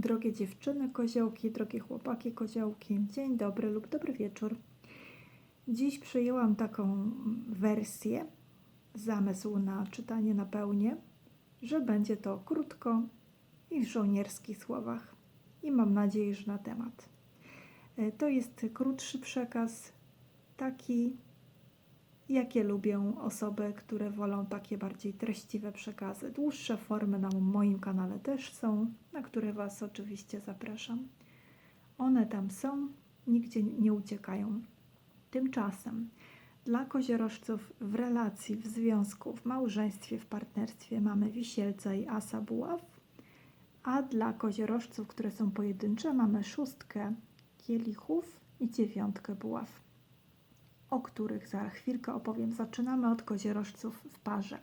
Drogie dziewczyny koziołki, drogie chłopaki koziołki, dzień dobry lub dobry wieczór. Dziś przyjęłam taką wersję, zamysł na czytanie na pełnię, że będzie to krótko i w żołnierskich słowach. I mam nadzieję, że na temat. E, To jest krótszy przekaz, taki, jakie lubią osoby, które wolą takie bardziej treściwe przekazy. Dłuższe formy na moim kanale też są, na które Was oczywiście zapraszam. One tam są, nigdzie nie uciekają. Tymczasem dla koziorożców w relacji, w związku, w małżeństwie, w partnerstwie mamy wisielca i asa buław, a dla koziorożców, które są pojedyncze, mamy szóstkę kielichów i dziewiątkę buław o których za chwilkę opowiem. Zaczynamy od koziorożców w parze.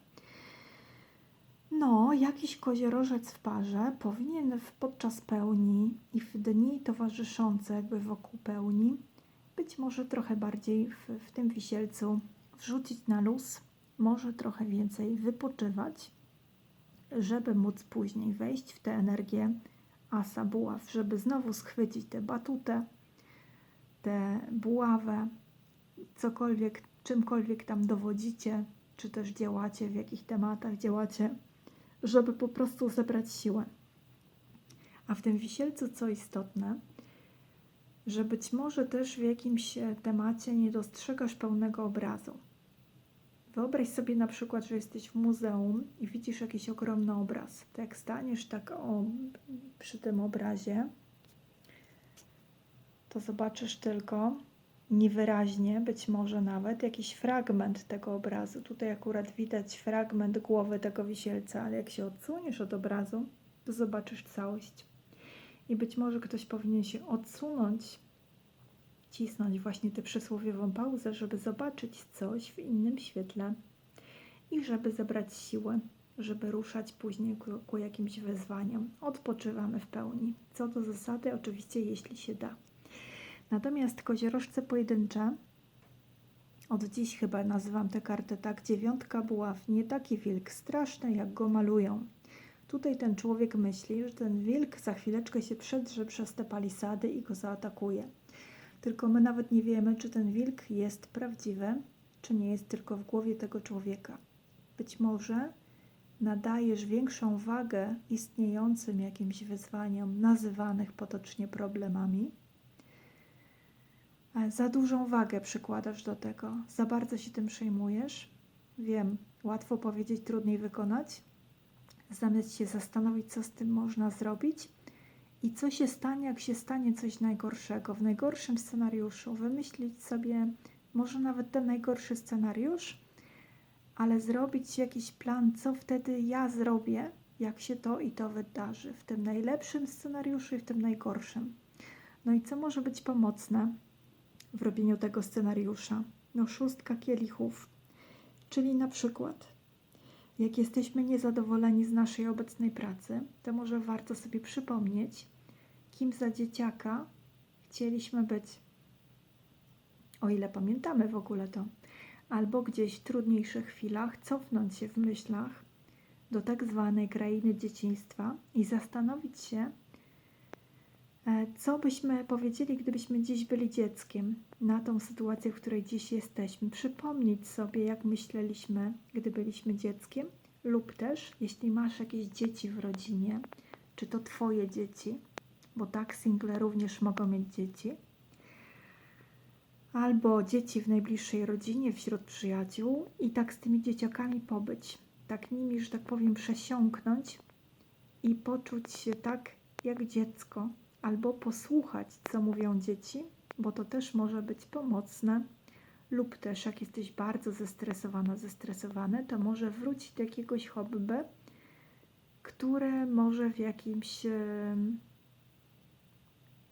No, jakiś koziorożec w parze powinien podczas pełni i w dni towarzyszące jakby wokół pełni być może trochę bardziej w, w tym wisielcu wrzucić na luz, może trochę więcej wypoczywać, żeby móc później wejść w tę energię asa buław, żeby znowu schwycić tę batutę, tę buławę, cokolwiek, czymkolwiek tam dowodzicie, czy też działacie, w jakich tematach działacie, żeby po prostu zebrać siłę. A w tym wisielcu, co istotne, że być może też w jakimś e, temacie nie dostrzegasz pełnego obrazu. Wyobraź sobie na przykład, że jesteś w muzeum i widzisz jakiś ogromny obraz. To jak staniesz tak o, przy tym obrazie, to zobaczysz tylko niewyraźnie, być może nawet jakiś fragment tego obrazu. Tutaj akurat widać fragment głowy tego wisielca, ale jak się odsuniesz od obrazu, to zobaczysz całość. I być może ktoś powinien się odsunąć, cisnąć właśnie tę przysłowiową pauzę, żeby zobaczyć coś w innym świetle i żeby zebrać siłę, żeby ruszać później ku, ku jakimś wyzwaniom. Odpoczywamy w pełni. Co do zasady, oczywiście, jeśli się da. Natomiast koziorożce pojedyncze, od dziś chyba nazywam tę kartę tak, dziewiątka buław, nie taki wilk straszny, jak go malują. Tutaj ten człowiek myśli, że ten wilk za chwileczkę się przedrze przez te palisady i go zaatakuje. Tylko my nawet nie wiemy, czy ten wilk jest prawdziwy, czy nie jest tylko w głowie tego człowieka. Być może nadajesz większą wagę istniejącym jakimś wyzwaniom, nazywanych potocznie problemami, za dużą wagę przykładasz do tego, za bardzo się tym przejmujesz. Wiem, łatwo powiedzieć, trudniej wykonać. Zamiast się zastanowić, co z tym można zrobić i co się stanie, jak się stanie coś najgorszego. W najgorszym scenariuszu wymyślić sobie może nawet ten najgorszy scenariusz, ale zrobić jakiś plan, co wtedy ja zrobię, jak się to i to wydarzy. W tym najlepszym scenariuszu i w tym najgorszym. No i co może być pomocne? W robieniu tego scenariusza. No, szóstka kielichów. Czyli na przykład, jak jesteśmy niezadowoleni z naszej obecnej pracy, to może warto sobie przypomnieć, kim za dzieciaka chcieliśmy być. O ile pamiętamy w ogóle to. Albo gdzieś w trudniejszych chwilach cofnąć się w myślach do tak zwanej krainy dzieciństwa i zastanowić się, co byśmy powiedzieli, gdybyśmy dziś byli dzieckiem, na tą sytuację, w której dziś jesteśmy? Przypomnieć sobie, jak myśleliśmy, gdy byliśmy dzieckiem, lub też, jeśli masz jakieś dzieci w rodzinie, czy to Twoje dzieci, bo tak single również mogą mieć dzieci, albo dzieci w najbliższej rodzinie, wśród przyjaciół, i tak z tymi dzieciakami pobyć, tak nimi, że tak powiem, przesiąknąć i poczuć się tak jak dziecko albo posłuchać, co mówią dzieci, bo to też może być pomocne, lub też jak jesteś bardzo zestresowana, zestresowany, to może wrócić do jakiegoś hobby, które może w jakimś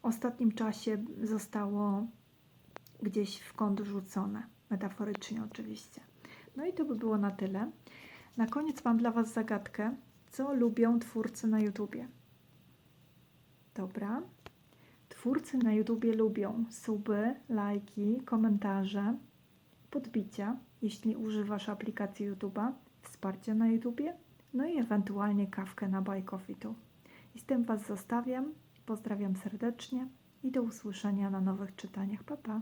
ostatnim czasie zostało gdzieś w kąt rzucone, metaforycznie oczywiście. No i to by było na tyle. Na koniec mam dla Was zagadkę, co lubią twórcy na YouTubie. Dobra. Twórcy na YouTubie lubią suby, lajki, komentarze, podbicia, jeśli używasz aplikacji YouTube'a, wsparcie na YouTubie, no i ewentualnie kawkę na Buy Coffee tu. I z tym Was zostawiam. Pozdrawiam serdecznie i do usłyszenia na nowych czytaniach. Pa, pa.